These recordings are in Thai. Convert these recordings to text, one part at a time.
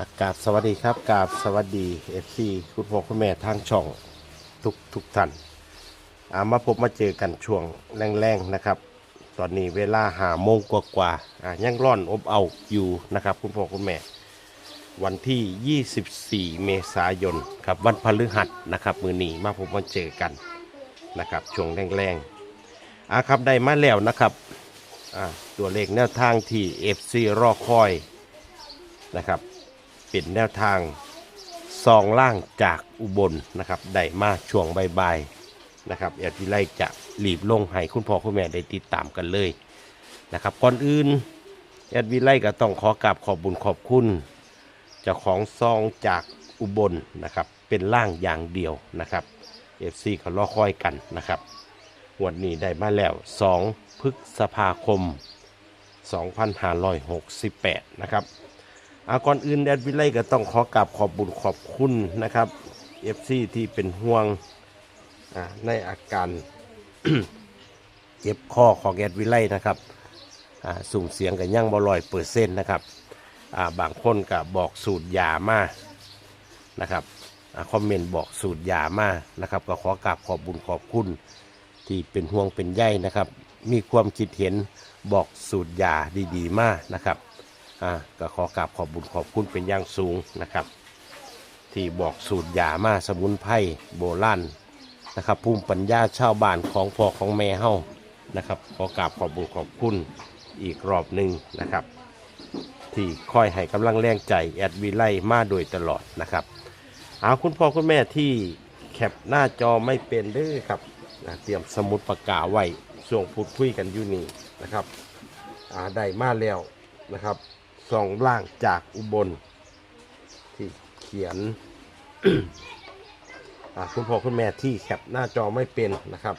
อากาศสวัสดีครับกาบสวัสดีเอฟซีคุณพ่อคุณแม่ทางช่องทุกทุกท่านอามาพบมาเจอกันช่วงแรงๆนะครับ ตอนนี้เวลาหาโมงกว่าๆอะยังร้อนอบเอาอยู่นะครับคุณพ่อคุณแม่ วันที่ 24 เมษายนครับวันพฤหัสนะครับมือนีมาพบมาเจอกันนะครับช่วงแรงๆอะครับได้มาแล้วนะครับอะตัวเลขแนวทางที่ FC รอคอยนะครับ เป็นแนวทางซองล่างจากอุบลนะครับได้มาช่วงใบ่ายๆนะครับแอดวิไลจะรีบลงให้คุณพ่อคุณแม่ได้ติดตามกันเลยนะครับก่อนอื่นแอดวิไลก็ต้องขอกราบขอบบุญขอบคุณเจ้าของซองจากอุบลนะครับเป็นล่างอย่างเดียวนะครับเอฟซีเขารอคอยกันนะครับวันนี้ได้มาแล้ว 2 พฤษภาคม 2568 นะครับ อาก่อนอื่นแอดวิไลก็ต้องขอกราบขอบบุญขอบคุณนะครับเอฟซีที่เป็นห่วงในอาการเจ็บคอของแอดวิไลนะครับสุ่มเสียงกันยังบ่ลอยเปอร์เซ็นต์นะครับาบางคนก็บอกสูตรยามานะครับอคอมเมนต์บอกสูตรยามานะครับ ก็ขอกราบขอบบุญขอบคุณที่เป็นห่วงเป็นใยนะครับ มีความคิดเห็นบอกสูตรยาดีๆมากนะครับ อ่าก็ขอกราบขอบบุญขอบคุณเป็นอย่างสูงนะครับ ที่บอกสูตรยามาสมุนไพรโบราณนะครับภูมิปัญญาชาวบ้านของพ่อของแม่เฮานะครับขอกราบขอบบุญขอบคุณอีกรอบหนึ่งนะครับ ที่คอยให้กำลังแรงใจแอดวีไลมาโดยตลอดนะครับเอาคุณพ่อคุณแม่ที่แคปหน้าจอไม่เป็นเด้อครับนะเตรียมสมุดปากกาไว้ช่วงพูดคุยกันอยู่นี่นะครับอาได้มาแล้วนะครับ สองล่างจากอุบล ที่เขียนคุณพ่อคุณแม่ที่แคปหน้าจอไม่เป็นนะครับ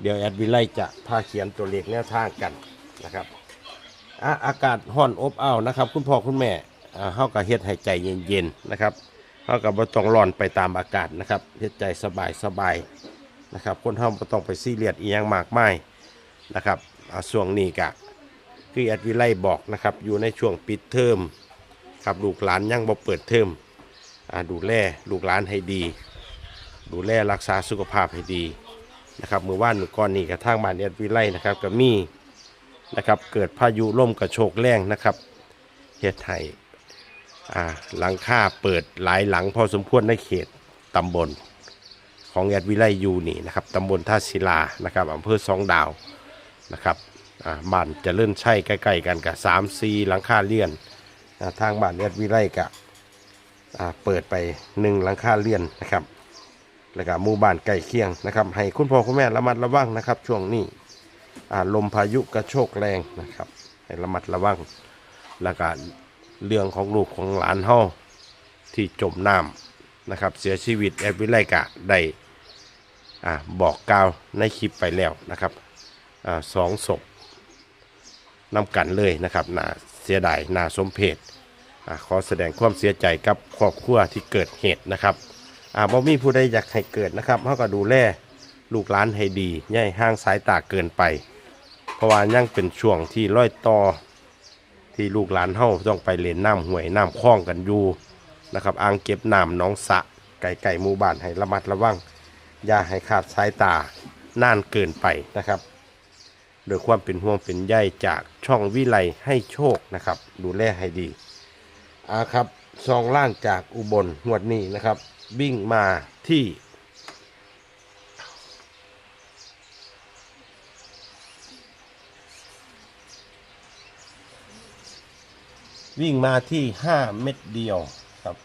เดี๋ยวแอดวิไลจะพาเขียนตัวเลขแนวทางกันนะครับออากาศห้อนอบอ้าวนะครับ คุณพ่อคุณแม่อ่าเฮากับเฮ็ดให้ใจเย็นๆนะครับเฮากับบ่ต้องร้อนไปตามอากาศนะครับเฮ็ดใจสบายสบายๆนะครับ คนเฮาบ่ต้องไปซีเรียสอีหยังมากมายนะครับอ่าช่วงนี้กะ คือแอดวิไลบอกนะครับอยู่ในช่วงปิดเทอมครับลูกหลานยังบ่เปิดเทอมอดูแลลูกหลานให้ดี ดูแลรักษาสุขภาพให้ดีนะครับเมื่อวานมือก่อนนี้กับทางบ้านแอดวิไลนะครับก็มีนะครับเกิดพายุล่มกระโชกแรงนะครับเฮ็ดให้หลังคาเปิดหลายหลังพอสมควรในเขตตำบลของแอดวิไลอยู่นี่นะครับตำบลท่าศิลานะครับอำเภอสองดาวนะครับ อ่าบ้านเจะเลื่อนใช่ใกล้ๆกันกับสามซีหลังคาเลี่ยนอ่าทางบ้านเอดวิไลกะอ่าเปิดไปหนึ่งหลังคาเลี่ยนนะครับ แล้วก็หมู่บ้านใกล้เคียงนะครับ ให้คุณพ่อคุณแม่ระมัดระวังนะครับ ช่วงนี้อ่าลมพายุกระโชกแรงนะครับ ให้ระมัดระวังแล้วก็เรื่องของลูกของหลานเฮาที่จมน้ำนะครับ เสียชีวิตแอดวิไลกะได้อ่าบอกกล่าวในคลิปไปแล้วนะครับอ่าสองศพ นำกันเลยนะครับน่าเสียดายน่าสมเพชอ่าขอแสดงความเสียใจกับครอบครัวที่เกิดเหตุนะครับอ่าบ่มีผู้ใดอยากให้เกิดนะครับเขาก็ดูแลลูกหลานให้ดีอย่าให้ห่างสายตาเกินไป เพราะว่ายังเป็นช่วงที่ร้อยต่อที่ลูกหลานเฮาต้องไปเล่นน้ำห้วยน้ำคลองกันอยู่นะครับอ่างเก็บน้ำน้องสะไก่ไก่หมู่บ้านให้ระมัดระวัง อย่าให้ขาดสายตานานเกินไปนะครับ โดยความเป็นห่วงเป็นใยจากช่องวิไลให้โชคนะครับ ดูแลให้ดีอ่าครับซองล่างจากอุบลงวดนี้นะครับ วิ่งมาที่ วิ่งมาที่ห้าเม็ดเดียวครับ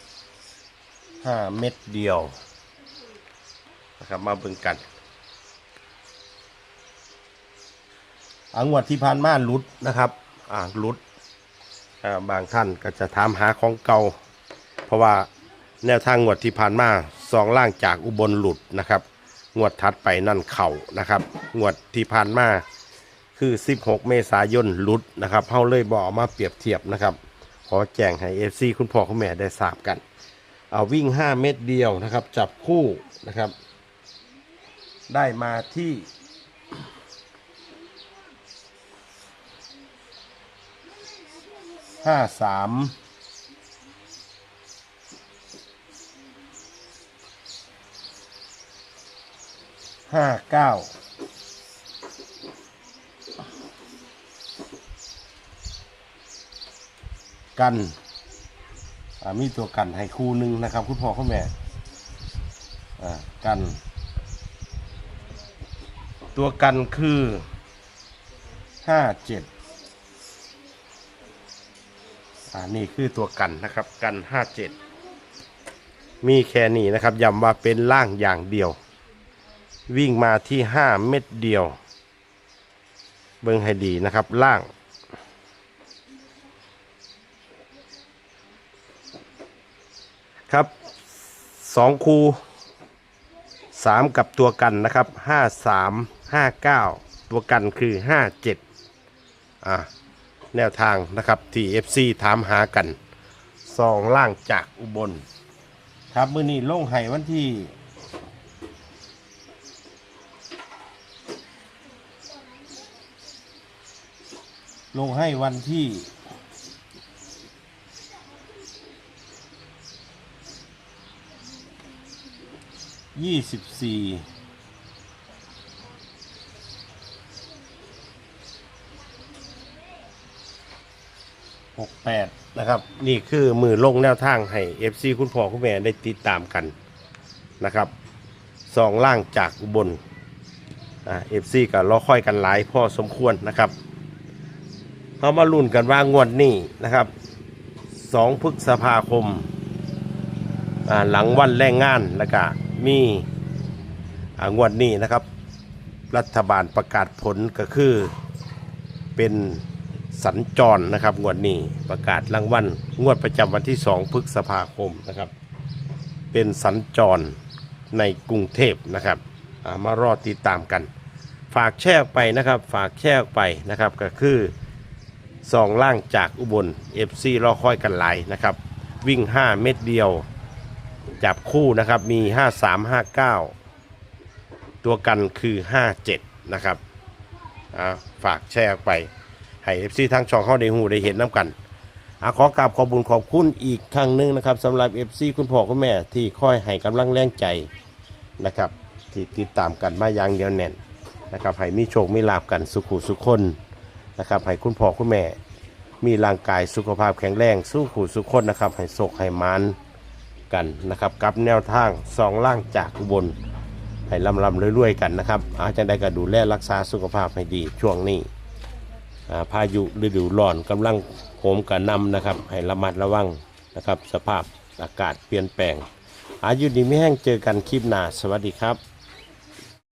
ห้าเม็ดเดียวนะครับมาเบิ่งกัน อา งวดที่ผ่านมาหลุดนะครับอ่าหลุดอ่าบางท่านก็จะถามหาของเก่า เพราะว่าแนวทางงวดที่ผ่านมาสองล่างจากอุบลหลุดนะครับงวดถัดไปนั่นเข่านะครับงวดที่ผ่านมาคือ 16 เมษายนหลุดนะครับเฮาเลยบอกมาเปรียบเทียบนะครับ ขอแจ้งให้เอฟซีคุณพ่อคุณแม่ได้ทราบกัน เอาวิ่ง 5 เม็ดเดียวนะครับ จับคู่นะครับ ได้มาที่ ห้าสามห้าเก้ากันมีตัวกันให้คู่หนึ่งนะครับ คุณพ่อคุณแม่กัน ตัวกันคือห้าเจ็ด อ่านี่คือตัวกันนะครับกันห้าเจ็ดมีแค่นี้นะครับย้ำว่าเป็นล่างอย่างเดียว วิ่งมาที่ห้าเม็ดเดียว เบิ่งให้ดีนะครับล่างครับสองคูสามกับตัวกันนะครับห้าสามห้าเก้าตัวกันคือห้าเจ็ดอ่า แนวทางนะครับที่ FC ถามหากันซองล่างจากอุบล ครับมือนี้ลงไห้วันที่ ลงให้วันที่ยี่สิบสี่ หกแปดนะครับ นี่คือมือลงแนวทางให้ FC คุณพ่อคุณแม่ได้ติดตามกันนะครับสองล่างจากอุบลเอ่า FC ก็รอค่อยกันหลายพอสมควรนะครับเขามาลุ้นกันว่างวดนี้นะครับสองพฤษภาคมหลังวันแรงงานแล้วก็มีอ่างวดนี้นะครับ รัฐบาลประกาศผลก็คือเป็น สัญจรนะครับงวดนี้ประกาศรางวัลงวดประจำวันที่ 2 พฤษภาคมนะครับ เป็นสัญจรในกรุงเทพนะครับามารอติดตามกัน ฝากแชร์ไปนะครับ ฝากแชร์ไปนะครับก็คือสองล่างจากอุบล FC รอคอยกันหลายนะครับ วิ่ง 5 เม็ดเดียว จับคู่นะครับมี 5 3 5 9 ตัวกันคือ 57 นะครับอ่าฝากแชร์ไป ให้ FC ทางช่องเขาได้หูได้เห็นน้ำกันอขอกราบขอบุญขอบคุณอีกครั้งหนึ่งนะครับสำหรับ FC คุณพ่อคุณแม่ที่คอยให้กำลังแรงใจนะครับที่ติดตามกันมาอย่างเดียวแน่นนะครับให้มีโชคมีลาบกันสุขุสุขคนนะครับให้คุณพ่อคุณแม่ มีร่างกายสุขภาพแข็งแรงสู้ขู่สุขคนนะครับให้โศกให้มานกันนะครับกับแนวทางสองล่างจากอุบลให้ลำลำรวยๆกันนะครับอาจจะได้ก็ดูแลรักษาสุขภาพให้ดีช่วงนี้ พายุฤดูร้อนกำลังโหมกระหนำนะครับ ให้ระมัดระวังนะครับ สภาพอากาศเปลี่ยนแปลง อายุดีไม่แห้งเจอกันคลิปหน้าสวัสดีครับ